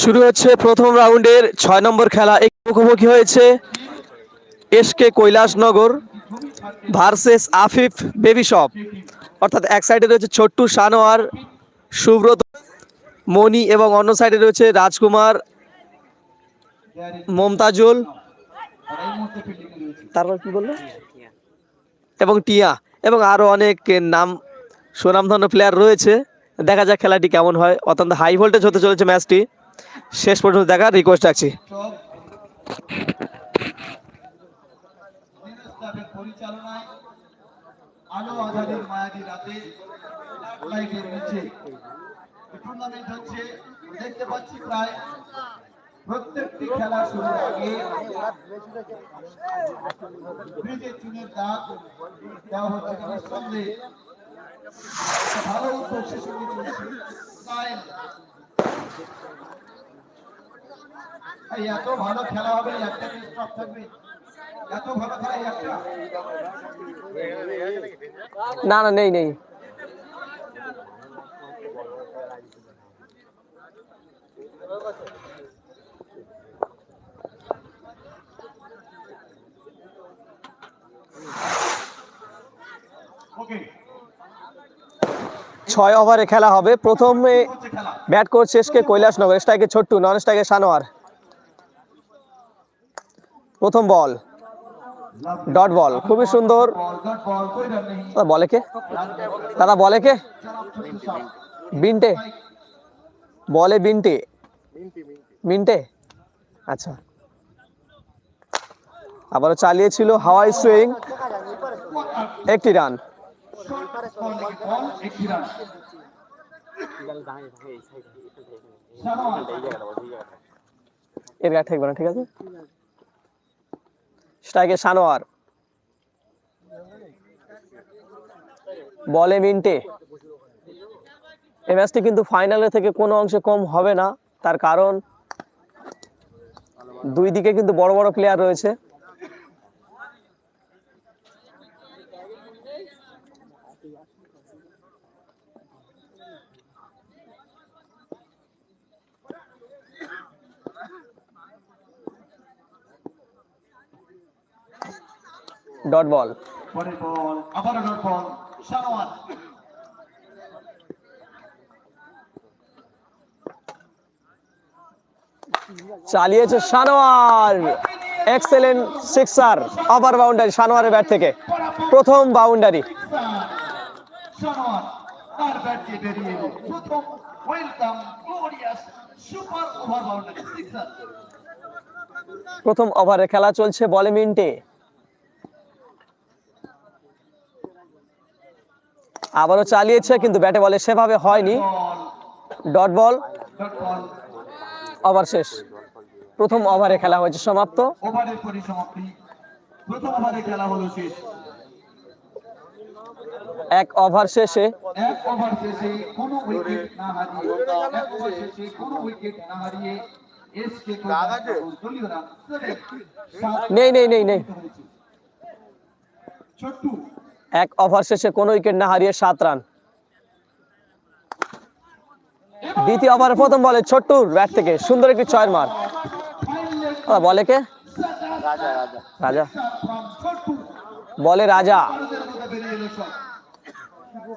শুরু হচ্ছে প্রথম রাউন্ডের ছয় নম্বর খেলা। এই মুখোমুখি হয়েছে SK Kailashnagar versus Afif baby shop. অর্থাৎ এক সাইডে রয়েছে ছোট্টু সানোয়ার সুব্রত, মণি এবং অন্য সাইডে রয়েছে রাজকুমার, মমতাজুল তারপর কি বলল? এবং টিয়া। এবং আরও অনেক নাম, সুনামধন্য প্লেয়ার রয়েছে। দেখা যাক খেলাটি কেমন হয়। অত্যন্ত হাই ভোল্টেজ হতে চলেছে ম্যাচটি শেষ পর্যন্ত দেখার রিকোয়েস্ট রাখছি। প্রত্যেকটি খেলা আগে ভালো এত ভালো খেলা হবে, একটা স্টপ থাকবে। এত ভালো খেলা একটা? না না, নেই নেই। ওকে ছয় ওভারে খেলা হবে। প্রথমে ব্যাট করছে কৈলাস কৈলাসনগর স্ট্রাইকে ছোট্টু, নন স্ট্রাইকে সানোয়ার প্রথম বল, ডট বল, খুবই সুন্দর। বলে কে? দাদা, বলে কে? বিনটে। বলে বিনটে। মিনটে আচ্ছা। আবারও চালিয়েছিল হাওয়াই সুইং। একটি রান। এর ঠিক আছে? স্ট্রাইকে সানোয়ার। বলে মিন্টে। এই ম্যাচটি কিন্তু ফাইনালে থেকে কোনো অংশে কম হবে না, তার কারণ দুই দিকে কিন্তু বড় বড় প্লেয়ার রয়েছে। ডট বল পরের বল আবারও ডট বল সানোয়ার চালিয়েছে সানোয়ার এক্সেলেন্ট সিক্সার আবার বাউন্ডারি সানোয়ারের ব্যাট থেকে। প্রথম বাউন্ডারি সানোয়ার তার ব্যাট দিয়ে বেরিয়ে এলো। প্রথম welcome glorious super over boundary sixer প্রথম ওভারে খেলা চলছে বলে মিন্টে। আবারও চালিয়েছে কিন্তু ব্যাটে বলে সেভাবে হয়নি। Ball dot ball. Dot ball. Over শেষ। প্রথম ওভারে খেলা হয়েছে সমাপ্ত। ওভারের পরিসমাপ্তি। প্রথম ওভারে খেলা হলো শেষ। এক ওভার শেষে। এক ওভার শেষে কোনো উইকেট না হারিয়ে এক ওভার শেষে কোনো উইকেট না হারিয়ে এসকে দলীয় রান সেভেন সাত নেই নেই নেই নেই। এক ওভার শেষে কোনো উইকেট না হারিয়ে সাত রান। দ্বিতীয় ওভারে প্রথম বলে ছোট্টুর ব্যাট থেকে সুন্দর একটি ছয়ের মার। বলে কে? রাজা ছোট্টু। বলে Raja.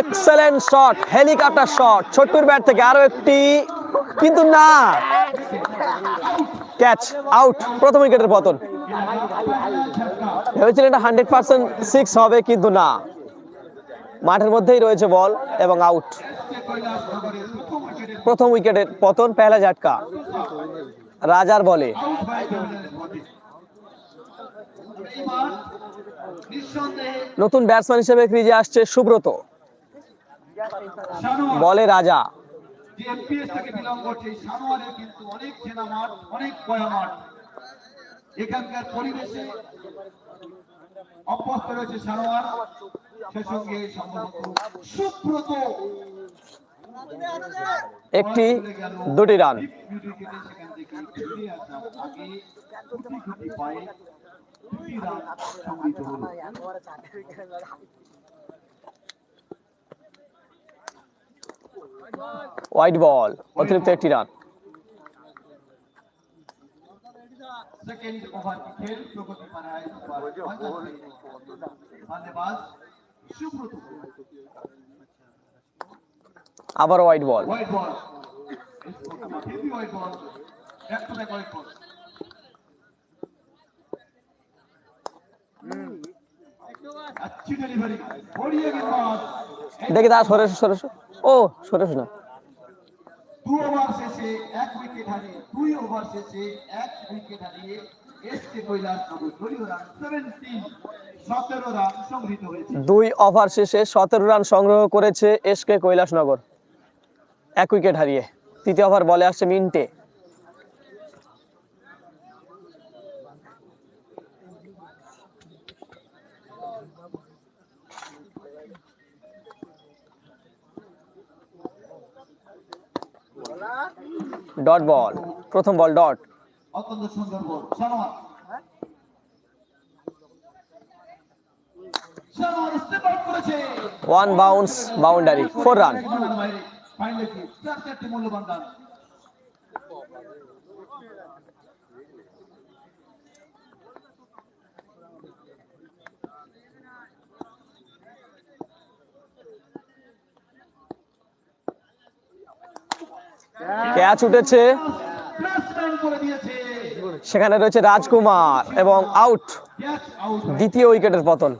Excellent shot helicopter shot ছোট্টুর bat থেকে আরও একটি, কিন্তু না। ক্যাচ আউট প্রথম উইকেটের পতন। ভেবেছিলেন এটা হান্ড্রেড পার্সেন্ট সিক্স হবে, কিন্তু না। মাঠের মধ্যেই রয়েছে বল এবং আউট প্রথম উইকেটের পতন, পেহলা ঝাটকা। রাজার বলে। নতুন ব্যাটসম্যান হিসেবে ক্রিজে আসছে সুব্রত। বলে রাজা। এখানকার পরিবেশে অভ্যস্ত রয়েছে সে সঙ্গে সুব্রত। একটি দুটি রান। মিউজিকেটে সেখান থেকে ফিরে আসার আগে গুটি গুটি পায়ে দুটি রান সংগৃহীত হলো হোয়াইট বল অতিরিক্ত একটি রান सेकंड ओवर की खेल प्रगति पर है इस बार बल्लेबाज सुब्रत আবার হোয়াইট বল वाइड बॉल फिर भी wide ball back to back wide দেখি তা সরে এসো, সরে ও সরে এসো না। দু ওভার শেষে এক উইকেট হারিয়ে দুই ওভার শেষে এক উইকেট হারিয়ে দুই ওভার শেষে সতেরো রান সংগ্রহ করেছে এস কে কৈলাসনগর এক উইকেট হারিয়ে তৃতীয় ওভার বলে আসছে মিন্টে। ডট বল প্রথম বল ডট অত্যন্ত সুন্দর ball Sanowar Sanowar step out করেছে one bounce boundary four run finally চার চারটি মূল্যবান রান ক্যাচ উঠেছে। সেখানে রয়েছে রাজকুমার এবং আউট দ্বিতীয় উইকেটের পতন।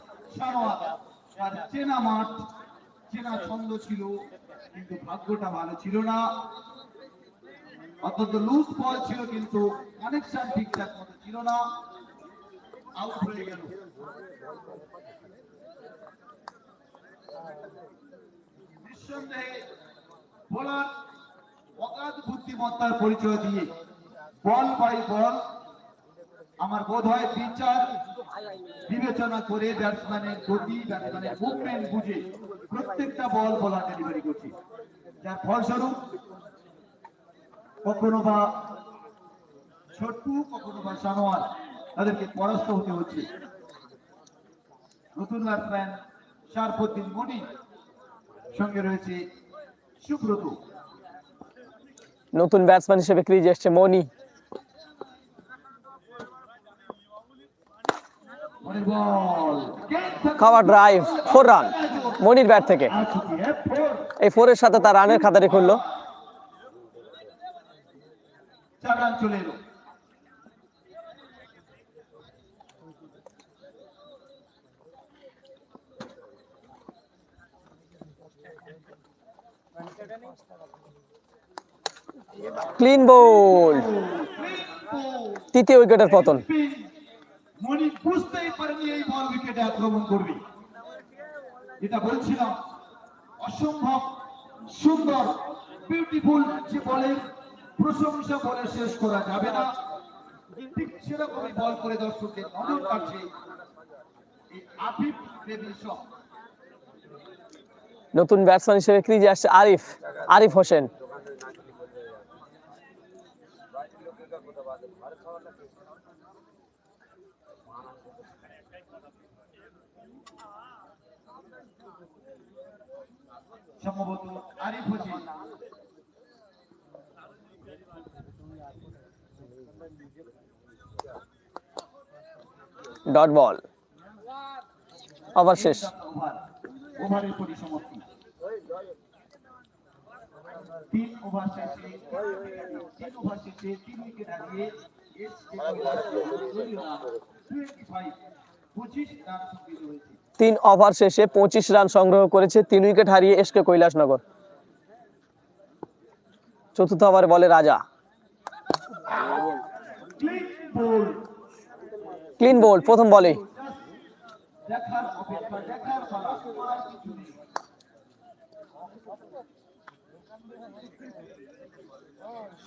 নিঃসন্দেহে বোলার অগাধ বুদ্ধিমত্তার পরিচয় দিয়ে বল বাই বল আমার বোধ হয় বিচার, বিবেচনা করে ব্যাটসম্যানের গতি ব্যাটসম্যানের মুভমেন্ট বুঝে প্রত্যেকটা বল বোলার ডেলিভারি করছে। যার ফলস্বরূপ, কখনো বা ছোট্টু, কখনো বা সানোয়ার তাদেরকে পরাস্ত হতে হচ্ছে। নতুন ব্যাটসম্যান শারফুদ্দিন মনি সঙ্গে রয়েছে সুব্রত। নতুন ব্যাটসম্যান হিসেবে ক্রিজে এসছে মনি। খাওয়ার খাওয়া ড্রাইভ ফোর রান মনির ব্যাট থেকে। এই ফোরের সাথে তার রানের খাতাটি খুললো। ক্লিন বোল্ড তৃতীয় উইকেটের পতন। মনি বুঝতেই পারেনি এই বল উইকেটে আক্রমণ করবে। যেটা বলছিলাম অসম্ভব সুন্দর বিউটিফুল যে বলের প্রশংসা বলে শেষ করা যাবে না। ঠিক সেরকমই বল করে দর্শকদের নজর কাটছে এই আফিফ নতুন ব্যাটসম্যান হিসেবে ক্রিজে আসছে আরিফ। আরিফ হোসেন। সম্ভবত আরিফ হোসেন। ডট বল আবার শেষ। ওভারের পরিসমাপ্তি। তিন ওভার শেষে তিন ওভার শেষে তিন উইকেট হারিয়ে তিন ওভার শেষে পঁচিশ রান সংগ্রহ করেছে তিন উইকেট হারিয়ে এসকে কৈলাসনগর। চতুর্থ ওভারে বলে রাজা। ক্লিন বল বোল্ড প্রথম বলে। দেখার অপেক্ষা দেখার পালা করার কিছু নেই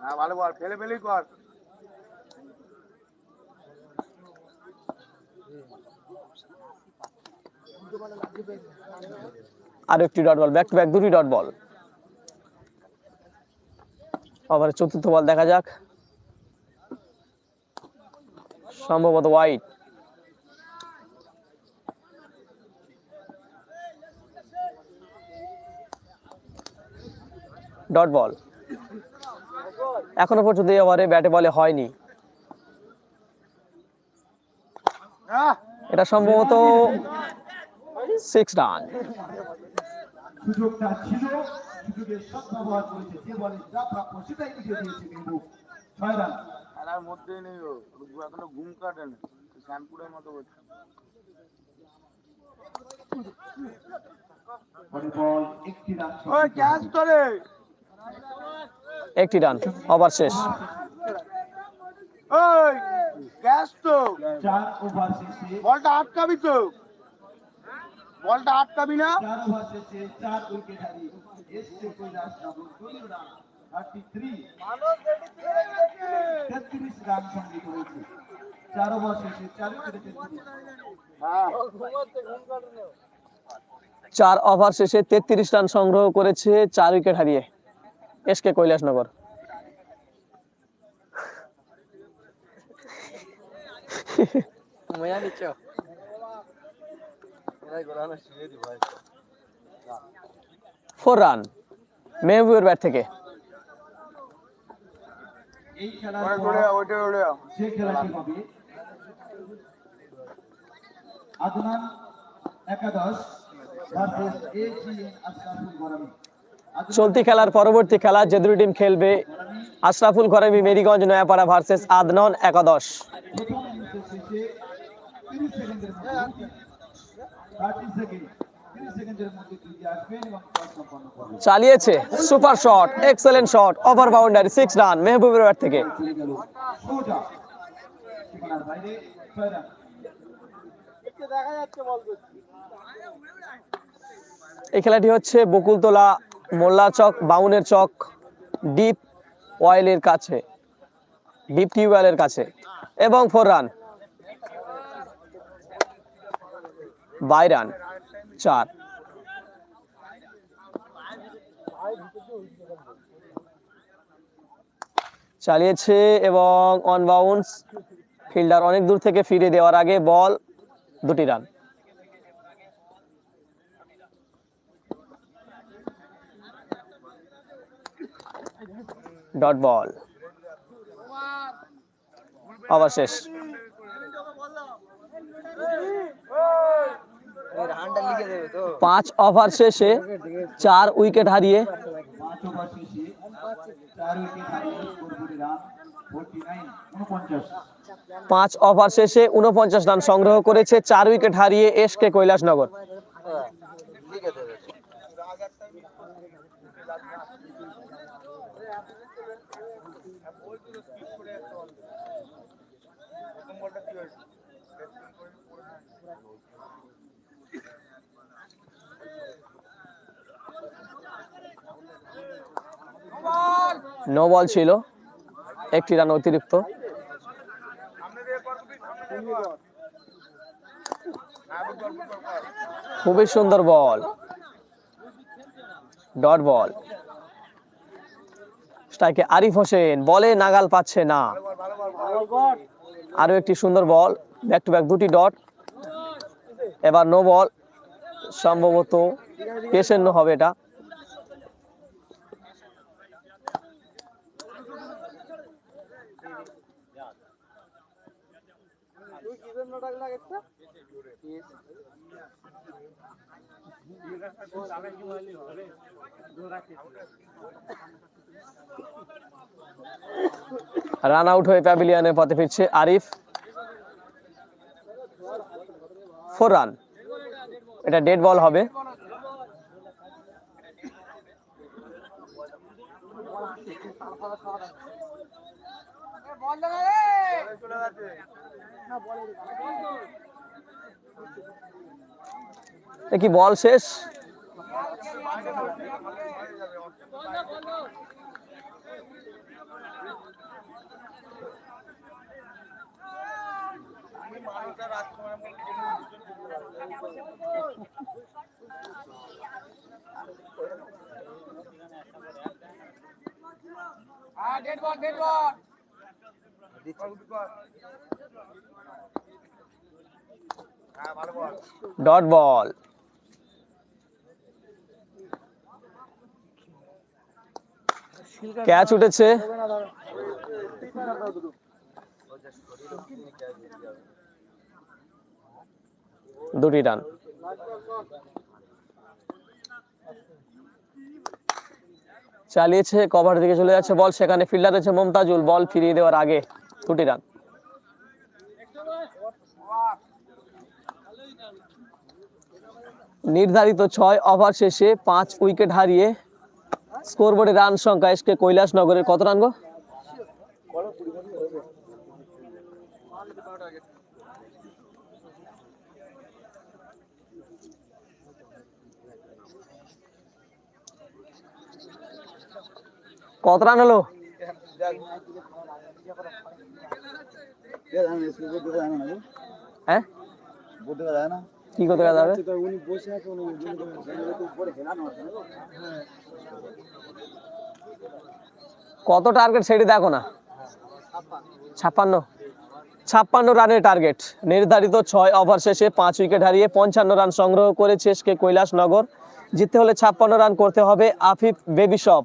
হ্যাঁ ভালো বল, ফেলে ফেলেই কর। আর একটি dot ball back to back দুটি ডট বল আবার চতুর্থ বল দেখা যাক। সম্ভবত ওয়াইট ডট বল এখনও পর্যন্ত এই ওভারে ব্যাটে বলে হয়নি। হ্যাঁ এটা সম্ভবত সিক্স রান সুযোগটা ছিল সুযোগের সদ্ব্যবহার করেছে যে বলে যা প্রাপ্য সেটাই লিখে দিয়েছে মেহবুব ছয় রান খেলার মধ্যেই নেই ও। ও এখনও ঘুম কাটে না। মতো করছে একটি রান ওই ক্যাচ করে একটি রান ওভার শেষ। তো চার ওভার শেষে বলটা আটকাবি তো। বলটা আটকাবি না। চার ওভার চার চার ওভার তেত্রিশ রান সংগ্রহ করেছে চার উইকেট হারিয়ে। কৈলাসনগর শিখে দি ভাই ফোর রান মেহবুবের ব্যাট থেকে। আদনান একাদশ ভার্সেস গরামি আদনান চলতি খেলার পরবর্তী খেলা যে দুটি টিম খেলবে, আশরাফুল করেমি মেরিগঞ্জ, নয়াপাড়া ভার্সেস আদনন একাদশ। প্রথম ইনিংসের শেষে 30 সেকেন্ডের মধ্যে 30 সেকেন্ড 30 সেকেন্ডের মধ্যে ফিরে আসবেন এবং টস সম্পন্ন করবেন চালিয়েছে super shot excellent shot over boundary six run মেহবুবের bat থেকে। এই খেলাটি হচ্ছে বকুলতলা মোল্লা চক বাউনের চক, ডিপ অয়েলের কাছে, ডিপ টিউবওয়েলের কাছে এবং ফোর রান। বাই রান, চার। চালিয়েছে এবং অন বাউন্স ফিল্ডার অনেক দূর থেকে ফিরে দেওয়ার আগে বল দুটি রান। Dot ball. ওভার শেষ রানটা লিখে দেবে তো পাঁচ ওভার শেষে চার উইকেট হারিয়ে পাঁচ ওভার শেষে চার উইকেট হারিয়ে স্কোর করে রান 49 উনপঞ্চাশ পাঁচ ওভার শেষে উনপঞ্চাশ রান সংগ্রহ করেছে, চার উইকেট হারিয়ে S K Kailashnagar. No ball ছিল। একটি রান অতিরিক্ত। খুবই সুন্দর বল। ডট বল। স্ট্রাইকে আরিফ হোসেন, বলে নাগাল পাচ্ছে না। আরও একটি সুন্দর বল ব্যাক টু ব্যাক দুটি ডট। এবার নো বল সম্ভবত পেশেন্ট হবে এটা। রান আউট হয়ে প্যাভিলিয়নের পথে ফিরছে আরিফ। ফোর রান এটা ডেড বল হবে। এ কি বল শেষ ডট বল ক্যাচ উঠেছে। দুটি রান। চালিয়েছে কভার দিকে চলে যাচ্ছে বল সেখানে ফিল্ডার রয়েছে মমতাজুল বল ফিরিয়ে দেওয়ার আগে দুটি রান। নির্ধারিত ছয় ওভার শেষে পাঁচ উইকেট হারিয়ে স্কোরবোর্ডে রান সংখ্যা এসকে কৈলাস নগরের কত রান গো? কত রান হলো? হ্যাঁ? বলতে পারে না কি করতে যাবে উনি বসে আছে উনি উপরে কত টার্গেট সেটি দেখো না। ছাপ্পান্ন। ছাপ্পান্ন রানের টার্গেট নির্ধারিত ছয় ওভার শেষে পাঁচ উইকেট হারিয়ে পঞ্চান্ন রান সংগ্রহ করেছে এসকে কৈলাসনগর। জিততে হলে ছাপ্পান্ন রান করতে হবে আফিফ বেবি শপ।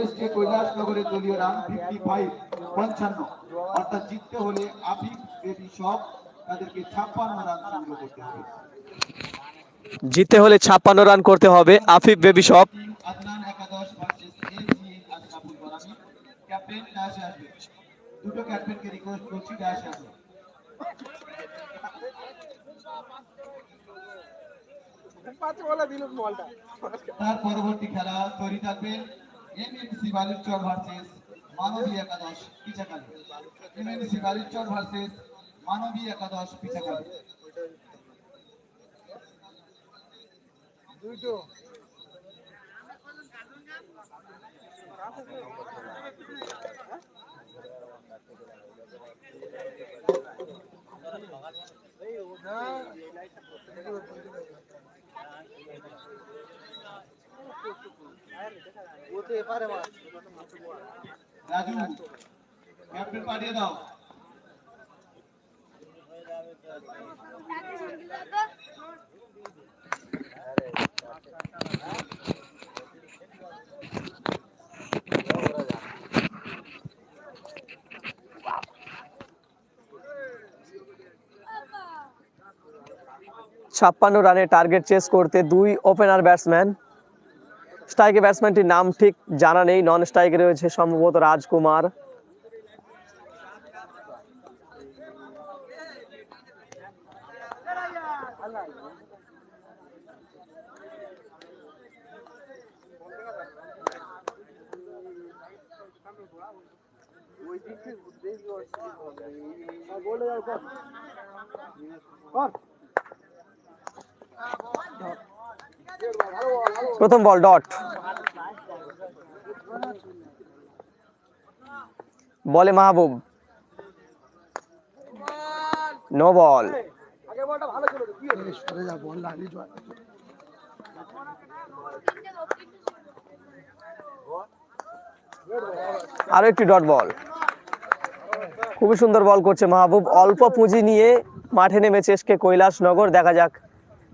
এসকে কৈলাসনগরের দলীয় রান ফিফটি ফাইভ পঞ্চান্ন। অর্থাৎ জিততে হলে আফিফ বেবি সব তাদেরকে ছাপ্পান্ন রান সংগ্রহ করতে হবে। জিততে হলে ছাপ্পান্ন রান করতে হবে আফিফ বেবি শপ আদনান একাদশ ভার্সেস এসজি আশরাফুল গরামি ক্যাপ্টেন ডাশে আসবে। দুটো ক্যাপ্টেনকে রিকোয়েস্ট করছি ডাশে আসবে। তার পরবর্তী খেলা তৈরি থাকবেন এমএনসি বালুচর ভার্সেস মানবী একাদশ পিছাকালী এমএনসি বালুচর ভার্সেস মানবী একাদশ পিছাকালী ওতে এপারে মাছ রাজু ক্যাপ্টেন পাঠিয়ে দাও ছাপ্পান্ন রানে টার্গেট চেস করতে দুই ওপেনার ব্যাটসম্যান স্ট্রাইকে ব্যাটসম্যানটির নাম ঠিক জানা নেই নন স্ট্রাইকে রয়েছে সম্ভবত রাজকুমার। প্রথম বল, ডট। বলে মাহবুব। No ball. আরও একটি ডট বল। খুবই সুন্দর বল করছে মাহবুব। অল্প পুঁজি নিয়ে মাঠে নেমেছে এসকে কৈলাসনগর। দেখা যাক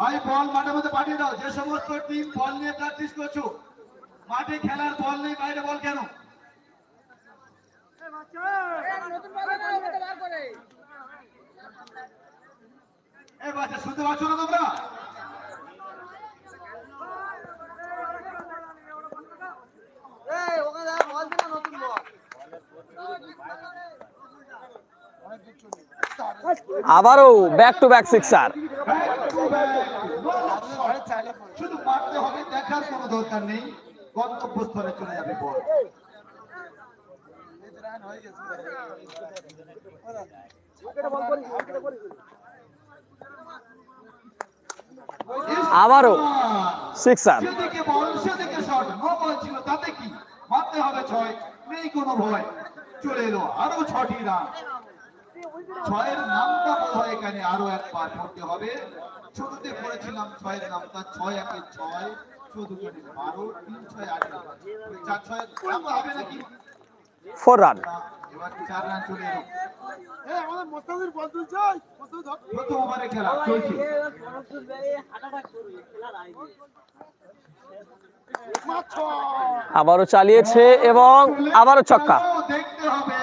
ভাই, বল মাঠের মধ্যে পাঠিয়ে দাও। যে সমস্ত টিম বল নিয়ে প্র্যাকটিস করছ, মাঠে খেলার বল নেই, বাইরে বল কেন? এই বাচ্চা, শুনতে পাচ্ছ না তোমরা? ওখানে বল দিনা নতুন বল। আবারও ব্যাক টু ব্যাক সিক্সার শুধু মারতে হবে দেখার কোনো দরকার নেই গন্তব্যস্থলে চলে যাবে বল আবারও সিক্সার সেদিকে বল, সেদিকে শট নো বল ছিল, তাতে কি? মারতে হবে ছয়। নেই কোনো ভয়। চলে এলো আরও ছটি রান ছয়ের নামটা বোধ হয় এখানে আরও একবার পড়তে হবে। শুরুতে পড়েছিলাম ছয়ের নামটা ছয় একে ছয় চোদ্দ বারো তিন ছয় আঠারো চার ছয় হবে নাকি? ফোর রান এবার চার রান চলে এলো। এই আমাদের মোস্তাফির বল তুলছে মোস্তাফির প্রথম ওভারে খেলা চলছে। আবারও চালিয়েছে এবং আবারও ছক্কা। দেখতে হবে।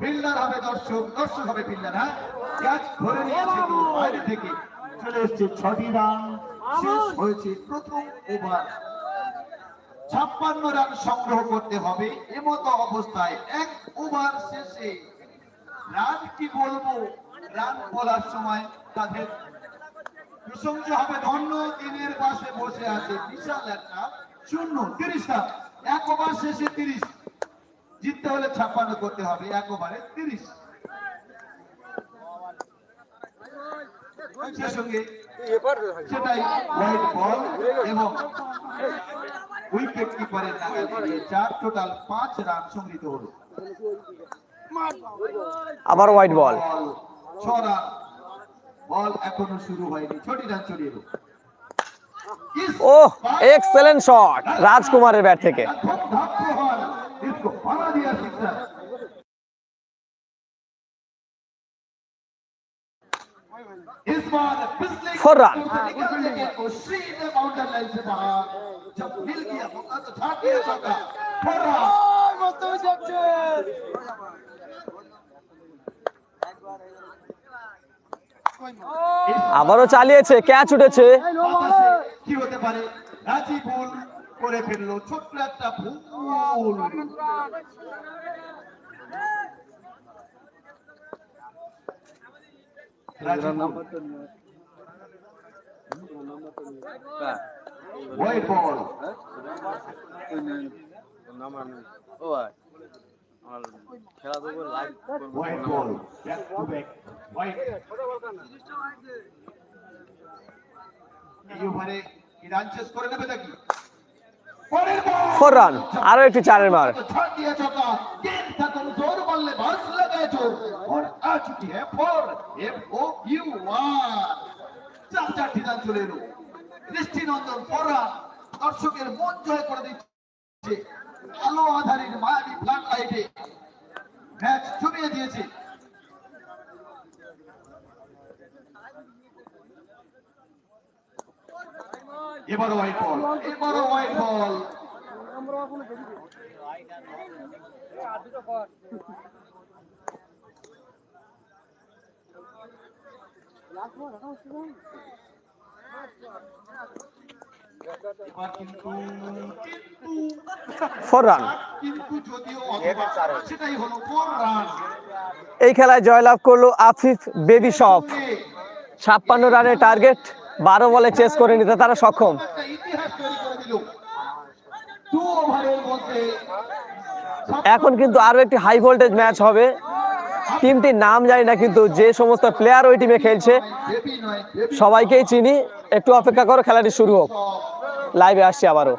ফিল্ডার হবে দর্শক দর্শক হবে ফিল্ডার হ্যাঁ? ক্যাচ ধরে নিয়েছে বাইরে থেকে। চলে এসছে ছটি রান, শেষ হয়েছে প্রথম ওভার। ছাপ্পান্ন রান সংগ্রহ করতে হবে, এমতো অবস্থায় এক ওভার শেষে। রান কি বলব? রান বলার সময় তাদের প্রশংসা হবে ধন্য, দিনের পাশে বসে আছে বিশাল একটা শূন্য, তিরিশ এক ওভার শেষে তিরিশ। জিততে হলে ছাপ্পান্ন করতে হবে এক ওভারে তিরিশ সে সঙ্গে সেটাই হোয়াইট বল এবং উইকেট কিপারের নাগালে চার টোটাল পাঁচ রান সংগৃহীত হলো। আবার হোয়াইট বল বল ছ রান বল এখনও শুরু হয়নি ছটি রান চলে এলো ও এক্সেলেন্ট শট রাজকুমারের ব্যাট থেকে। इस আবারও চালিয়েছে ক্যাচ উঠেছে। কি হতে পারে? রাজি ভুল করে ফেলল ছোট্ট একটা ভুল। রাজি Wait আর খেলা দেখব লাইভ হোয়াইট ফোর রান আরও একটি চারের মার চার, চারটি রান চলে এলো। দৃষ্টিনন্দন ফোরা দর্শকের মন জয় করে দিচ্ছে। আলো আধারের মায়াবী ফ্লাড লাইটে ম্যাচ জমিয়ে দিয়েছে। এবারও হোয়াইট বল এবারও হোয়াইট বল ফোর রান এই খেলায় জয়লাভ করল আফিফ বেবি শপ ছাপ্পান্ন রানের টার্গেট, বারো বলে চেস করে নিতে তারা সক্ষম। এখন কিন্তু আরও একটি হাই ভোল্টেজ ম্যাচ হবে। টিমটির নাম জানি না, কিন্তু যে সমস্ত প্লেয়ার ওই টিমে খেলছে, সবাইকেই চিনি। একটু অপেক্ষা করো, খেলাটি শুরু হোক। লাইভে আসছি আবারও।